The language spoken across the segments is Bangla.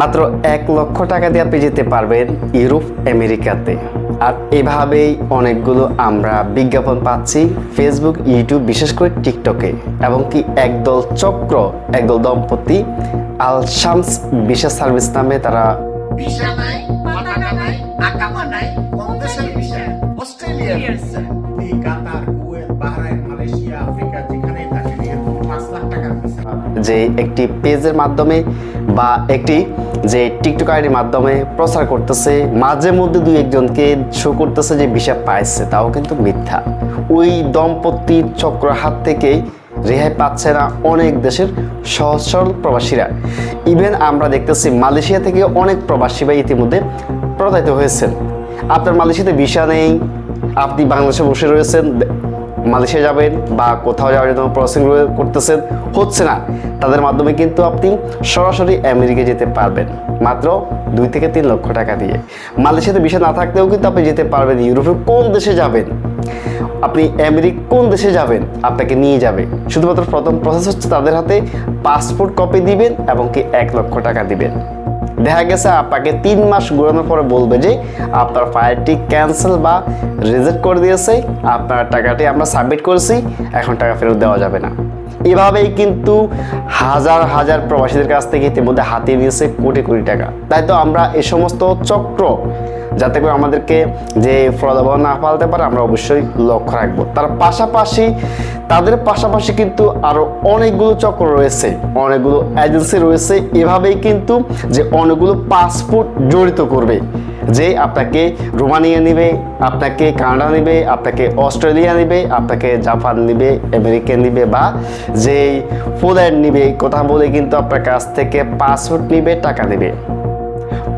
মাত্র এক লক্ষ টাকা দিয়ে আপনি যেতে পারবেন ইউরোপ, আমেরিকাতে। আর এভাবেই অনেকগুলো আমরা বিজ্ঞাপন পাচ্ছি ফেসবুক ইউটিউব বিশেষ করে টিকটকে এবং কি একদল চক্র, একদল দম্পতি আল শামস বিশেষ সার্ভিস নামে তারা ভিসা যে একটি পেজের মাধ্যমে বা একটি যে টিকটক আইডির মাধ্যমে প্রচার করতেছে, মাঝে মধ্যে দুই একজনকে শো করতেছে যে ভিসা পাইছে, তাও কিন্তু মিথ্যা। ওই দম্পতির চক্র হাত থেকেই রেহাই পাচ্ছে না অনেক দেশের সহজ সরল প্রবাসীরা। ইভেন আমরা দেখতেছি মালয়েশিয়া থেকে অনেক প্রবাসী বা ইতিমধ্যে প্রতারিত হয়েছেন। আপনার মালয়েশিয়াতে ভিসা নেই, আপনি বাংলাদেশে বসে রয়েছেন মালয়েশিয়া যাবেন বা কোথাও যাওয়ার জন্য প্রসেসিং করতেছেন, হচ্ছে না। তাদের মাধ্যমে কিন্তু আপনি সরাসরি আমেরিকা যেতে পারবেন, মাত্র দুই থেকে তিন লক্ষ টাকা দিয়ে। মালয়েশিয়াতে বিষয় না থাকলেও কিন্তু আপনি যেতে পারবেন ইউরোপের কোন দেশে যাবেন? আপনি আমেরিকা কোন দেশে যাবেন? আপনাকে নিয়ে যাবে। শুধুমাত্র প্রথম প্রসেস হচ্ছে তাদের হাতে পাসপোর্ট কপি দিবেন এবং কি এক লক্ষ টাকা দিবেন। দেখা গেছে আপনাকে তিন মাস ঘোরানোর পরে বলবে যে আপনার ফাইলটি ক্যান্সেল বা রিজেক্ট করে দিয়েছে, আপনার টাকাটি আমরা সাবমিট করেছি, এখন টাকা ফেরত দেওয়া যাবে না। এভাবেই কিন্তু হাজার হাজার প্রবাসীদের কাছ থেকে ইতিমধ্যে হাতিয়ে নিয়েছে কোটি কোটি টাকা। তাই তো আমরা এ সমস্ত চক্র যাতে করে আমাদেরকে যে প্রলোভন না পালতে পারে, আমরা অবশ্যই লক্ষ্য রাখব। তার পাশাপাশি, তাদের পাশাপাশি কিন্তু আরও অনেকগুলো চক্র রয়েছে, অনেকগুলো এজেন্সি রয়েছে। এভাবেই কিন্তু যে অনেকগুলো পাসপোর্ট জড়িত করবে, যে আপনাকে রোমানিয়া নেবে, আপনাকে কানাডা নেবে, আপনাকে অস্ট্রেলিয়া নেবে, আপনাকে জাপান নেবে, আমেরিকা নেবে বা যে পোল্যান্ড নেবে কথা বলে কিন্তু আপনার কাছ থেকে পাসপোর্ট নেবে, টাকা নেবে।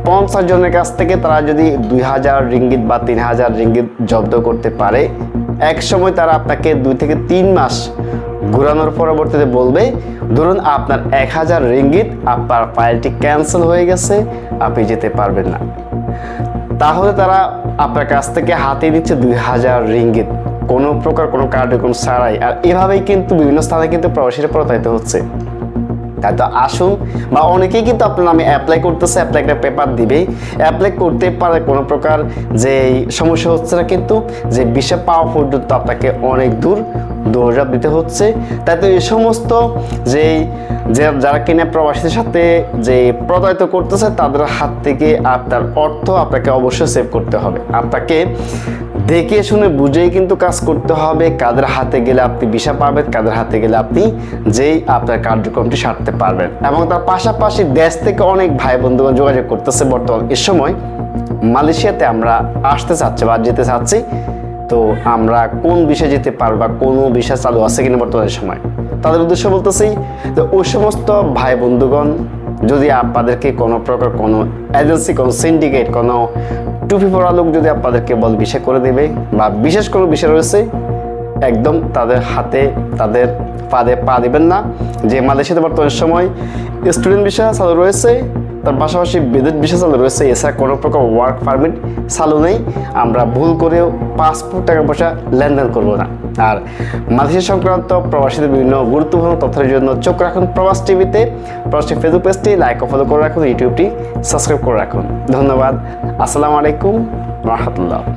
পঞ্চাশ জনের কাছ থেকে তারা যদি দুই হাজার রিঙ্গিত বা তিন হাজার রিঙ্গিত জব্দ করতে পারে, এক সময় তারা আপনাকে দুই থেকে তিন মাস ঘোরানোর পরবর্তীতে বলবে, ধরুন আপনার এক হাজার রিঙ্গিত, আপনার ফাইলটি ক্যান্সেল হয়ে গেছে, আপনি যেতে পারবেন না। তাহলে তারা আপনার কাছ থেকে হাতে নিচ্ছে দুই হাজার রিঙ্গিত। কোনো প্রকার কোনো কার্যক্রম ছাড়াই। আর এভাবেই কিন্তু বিভিন্ন স্থানে কিন্তু প্রবাসীরা প্রতারিত হচ্ছে। তাই তো আসুন, বা অনেকেই কিন্তু আপনার নামে অ্যাপ্লাই করতেছে অ্যাপ্লাই একটা পেপার দিবেই। অ্যাপ্লাই করতে পারে কোনো প্রকার যে সমস্যা হচ্ছে না কিন্তু, যে বিষয় পাওয়া পর্যন্ত আপনাকে অনেক দূর দৌড়াপ দিতে হচ্ছে। তাই তো এই সমস্ত যে যে যারা কিনা প্রবাসীদের সাথে যে প্রতারিত করতেছে, তাদের হাত থেকে আপনার অর্থ আপনাকে অবশ্যই সেভ করতে হবে। আপনাকে দেখে শুনে বুঝেই কিন্তু কাজ করতে হবে। কাদের হাতে গেলে আপনি ভিসা পাবেন, কাদের হাতে গেলে আপনি যেই আপনার কার্যক্রমটি সারতে পারবেন। এবং তার পাশাপাশি দেশ থেকে অনেক ভাই বন্ধুগণ যোগাযোগ করতেছে বর্তমান এ সময়। মালয়েশিয়াতে আমরা আসতে চাচ্ছি বা যেতে চাচ্ছি। তো আমরা কোন বিষয়ে যেতে পারব বা কোনো বিষয় চালু আছে কিনা বর্তমানের সময়? তাদের উদ্দেশ্য বলতেছি তো ওই সমস্ত ভাই বন্ধুগণ যদি আপনাদেরকে কোনো প্রকার কোনো এজেন্সি কোনো সিন্ডিকেট কোনো টুপি পরা লোক যদি আপনাদেরকে বল বিষয় করে দেবে বা বিশেষ কোনো বিষয় রয়েছে, একদম তাদের হাতে, তাদের পাদে পা দেবেন না। যে মালয়েশিয়াতে বর্তমান সময় স্টুডেন্ট বিষয় চালু রয়েছে তার পাশাপাশি বিদ্যুৎ বিষয় রয়েছে এছাড়া কোনো প্রকার ওয়ার্ক পারমিট চালু নেই। আমরা ভুল করেও পাসপোর্ট টাকা পয়সা লেনদেন করব না। আর মালয়েশিয়া সংক্রান্ত প্রবাসীদের বিভিন্ন গুরুত্বপূর্ণ তথ্যের জন্য চোখ রাখুন প্রবাস টিভিতে। প্রবাসী ফেসবুক পেজটি লাইক ও ফলো করে রাখুন ইউটিউবটি সাবস্ক্রাইব করে রাখুন। ধন্যবাদ। আসসালামু আলাইকুম, রহমতুল্লাহ।